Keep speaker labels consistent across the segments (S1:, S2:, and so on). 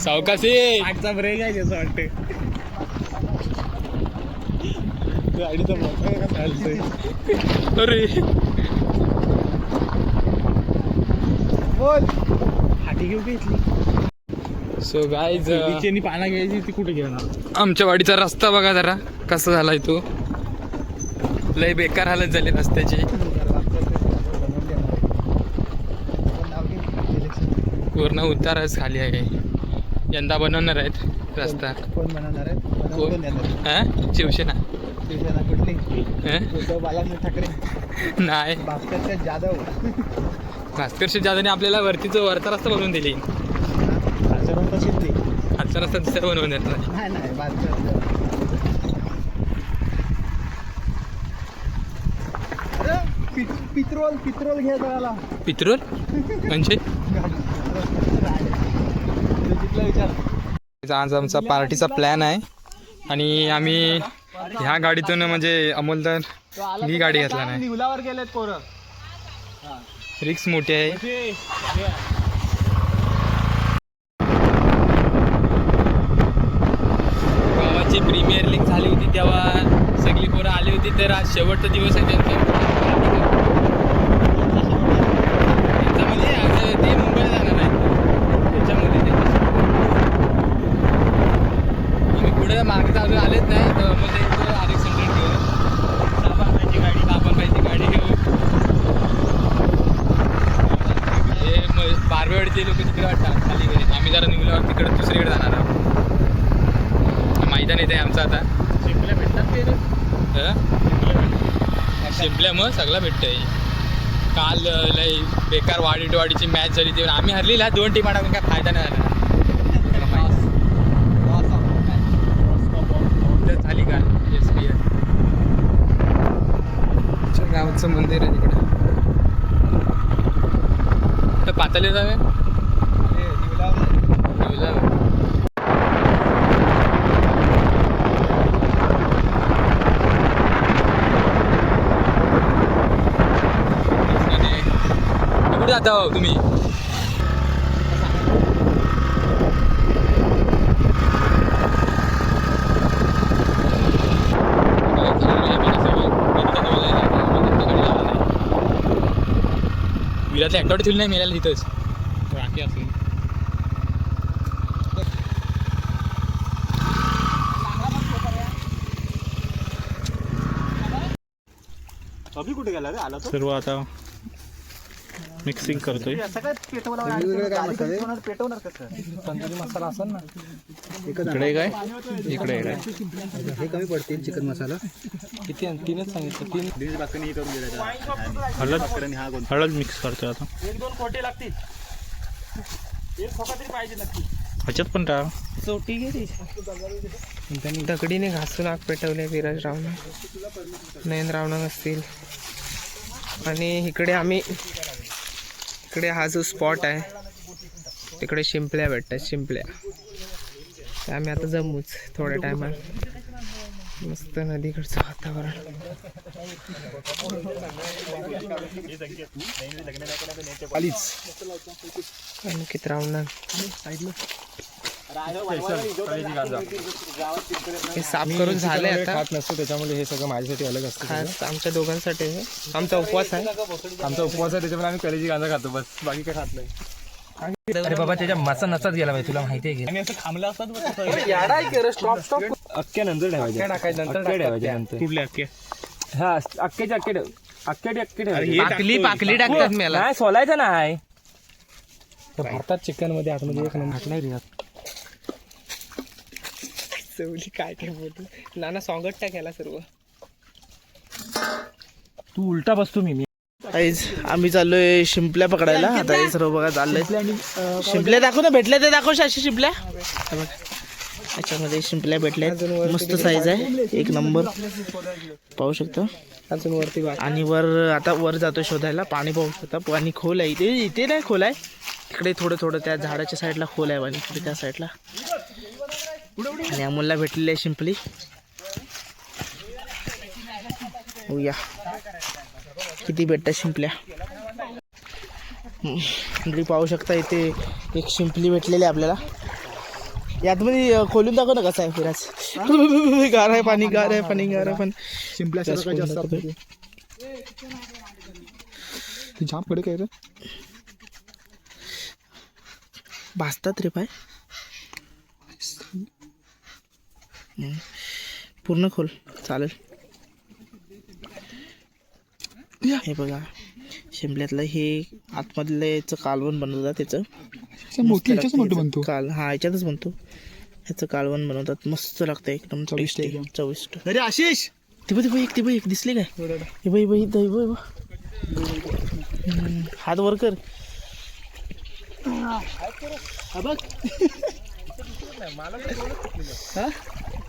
S1: सावकाशी.
S2: आठचा ब्रेक आहे त्याचं वाटते गाडीचा मोठा चालतोय.
S1: अरे.
S2: बोल. घेऊ
S1: सो
S2: पाना घ्यायची ती कुठे घेणार?
S1: आमच्या वाडीचा रस्ता बघा जरा कसा झालाय तो. लय बेकार हालत झाली रस्त्याची. पूर्ण उतारच खाली आहे. यंदा बनवणार आहेत रस्ता.
S2: कोण बनवणार
S1: हा? शिवसेना.
S2: शिवसेना कुठली?
S1: हा?
S2: उद्धव ठाकरे.
S1: नाही.
S2: भास्करच्या जाधव.
S1: भास्कर जाधवने आपल्याला वरतीच वरचा रस्ता बनवून दिली. खालचा रस्ता दुसरा बनवून देतला
S2: नाही नाही पित्रोल पित्रोल घ्या जगाला
S1: पित्रोल? म्हणजे आज आमचा पार्टीचा प्लॅन आहे. आणि आम्ही ह्या गाडीतून म्हणजे अमोल तर ही गाडी घेतला नाही.
S2: निवलावर गेलेत पोरं.
S1: रिक्स मोठी आहे. गावाची प्रीमियर लीग झाली होती तेव्हा सगळी पोरं आली होती तर आज शेवटचा दिवस आहे त्यांचा त्याच्यामध्ये आज ते मुंबईला जाणार आहेत त्याच्यामध्ये ते आम्ही पुढे मागे अजून आलेच नाही तर मग एक आर एक्स हंड्रेड घेऊ साबांची गाडी साबांची गाडी घेऊ हे बारवेवाडीचे लोक तिकडे वाटतात खाली गेले. आम्ही जरा निघल्यावर तिकडे दुसरीकडे जाणार आहोत. मैदान येते आमचं आता.
S2: शिंपल्या भेटतात ते.
S1: हं? शिंपल्या मग सगळं भेटतंय. काल लय बेकार वाडी वाडीची मॅच झाली तेव्हा आम्ही हरलेला दोन टीमा काय फायदा नाही झाला. झाली का एस पी गावचं मंदिर आहे तिकडे. तर पाताले जावे कुठे जाता हो तुम्ही. विरातल्या ॲक्टिव्हिटी ठेवली नाही मेल्याला तिथंच.
S2: राखी असेल. अभि कुठे गेला रे? आला सर्व आता मिक्सिंग करतोय.
S3: वेगवेगळे काय मसाले
S2: पेटवणार कसं? तंदुरी मसाला असेल ना.
S3: इकडे काय?
S2: इकडे काय?
S3: हे कमी पडतील चिकन मसाला.
S2: किती तीनच सांगितलं. तीन हळद हळद मिक्स करतोय आता. एक दोन कोटे लागतील. एक खोका तरी पाहिजे नक्की. ह्याच्यात पण टाक
S4: चोटी गेली. त्यांनी दगडीने घासून आग पेटवले विराज रावणा नयन रावणा असतील आणि इकडे आम्ही इकडे हा जो स्पॉट आहे तिकडे शिंपल्या भेटतात शिंपल्या. तर आम्ही आता जमूच थोड्या टायमात मस्त नदीकडचं वातावरण. आणखीत रावणा. हे साफ करून झाले आता.
S2: खात नसतो त्याच्यामुळे हे सगळं माझ्यासाठी अलग असतं
S4: खास आमच्या दोघांसाठी आहे. आमचा उपवास आहे.
S2: आमचा उपवास आहे त्याच्यामुळे आम्ही कलेजी गांजा खातो बस. बाकी काय खात नाही.
S5: अरे बाबा त्याच्या मसा नसाच गेला पाहिजे तुला माहिती आहे की?
S2: असं थांबलं
S4: स्टॉप स्टॉप.
S2: अख्ख्या नंतर ठेवायचे
S4: टाकायचं नंतर
S2: अख्ख्या ठेवायचे नंतर. कुठले अख्खे? हा अख्ख्याचे अख्खे ठेव. अख्ख्याचे अख्खे ठेवायचे
S4: पाकली पाकली टाकतात मला.
S5: नाही सोलायचं नाही.
S2: भारतात चिकनमध्ये आतमध्ये एक नंबर.
S5: नाही रे
S4: चवली काय काय बोलतो. नाना सॉंगट टाकायला सर्व.
S5: तू उलटा बसतो मी मी
S3: आईज आम्ही चाललोय शिंपल्या पकडायला. आता हे सर्व बघा चाललंय. शिंपल्या दाखव ना भेटल्या ते दाखव शाशी शिंपल्या. हे बघ. याच्यामध्ये शिंपल्या भेटल्या मस्त साईज आहे. एक नंबर पाहू शकतो.
S4: अजून वरती
S3: आणि वर आता वर जातो शोधायला. पाणी पाहू शकता. पाणी खोल आहे. इथे इथे नाही खोल आहे. तिकडे थोडं थोडं त्या झाडाच्या साईडला खोल आहे. पाणी तिकडे त्या साईडला आणि अमोलला भेटलेली आहे शिंपली. या किती भेटतात शिंपल्या. मंडळी पाहू शकता इथे एक शिंपली भेटलेली आहे आपल्याला. यातमध्ये खोलून दाखव ना कसं आहे फिराज गार आहे पाणी गार आहे पाणी गार आहे पण.
S6: शिंपल्या
S3: जामकडे
S6: काय रे.
S3: भाजतात रे पाय. पूर्ण खोल. चालेल. हे बघा. शिमल्यातलं हे आतमधलं याचं कालवण बनवतात त्याचं.
S6: मोठी बनतो.
S3: काल हा याच्यातच बनतो. ह्याचं कालवण बनवतात. मस्त लागतं एकदम
S6: चविष्ट.
S3: चविष्ट.
S6: अरे आशिष!
S3: ती बघ एक ती बघ एक. दिसली काय? हे बाई बाई दही बाई हात वर कर.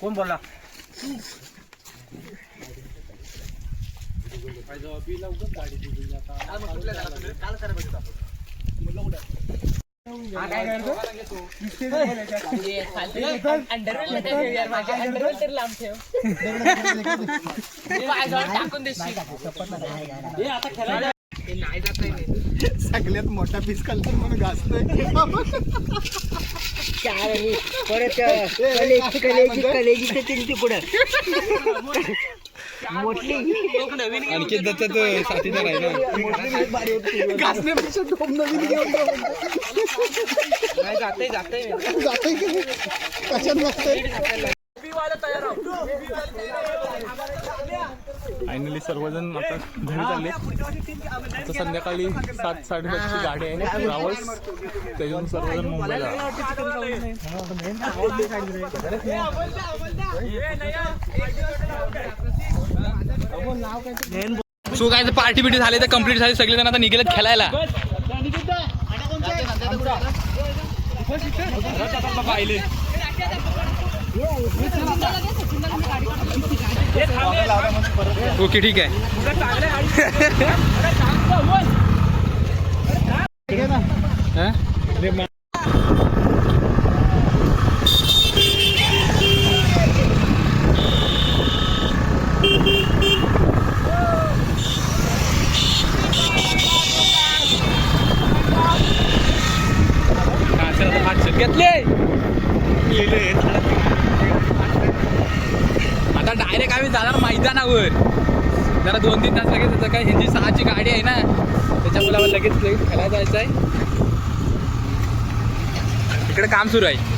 S4: कोण बोलला
S6: सगळ्यात मोठा पीस खाल्ला म्हणून घासतोय
S1: आणखी त्याच्यात साथीदार आहे ना.
S6: घासण्यापेक्षा टोप नवीन घेऊन
S7: जाते जाते
S6: जाते कशात बसतंय?
S1: फायनली सर्वजण आता घरी चालले आता संध्याकाळी सात साडेसातची गाडी आहे ट्रॅव्हल्स त्याच्यातून सर्वजण मुंबईला सो काय पार्टी बिटी झाली तर कंप्लीट झाली सगळे जण आता निघेलेत खेळायला ओके ठीक आहे हा? हा, चला आता हात शेत घेतले आता डायरेक्ट आम्ही जाणार मैदानावर. जरा दोन तीन तास लगेच काय ह्यांची सहाची गाडी आहे ना. त्याच्यामुळे आम्हाला लगेच लगेच खेळायला जायचं आहे इकडे काम सुरू आहे.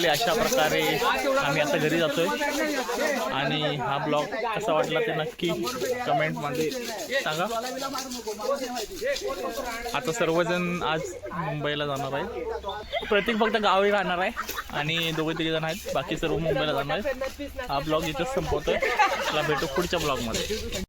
S6: मंडळी अशा प्रकारे आम्ही आता घरी जातोय. आणि हा ब्लॉग कसा वाटला ते नक्की कमेंटमध्ये सांगा. आता सर्वजण आज मुंबईला जाणार आहे प्रतीक फक्त गावी राहणार आहे आणि दोघे तिघे जण आहेत. बाकी सर्व मुंबईला जाणार आहेत. हा ब्लॉग इथंच संपवतोय. चला भेटू पुढच्या ब्लॉगमध्ये.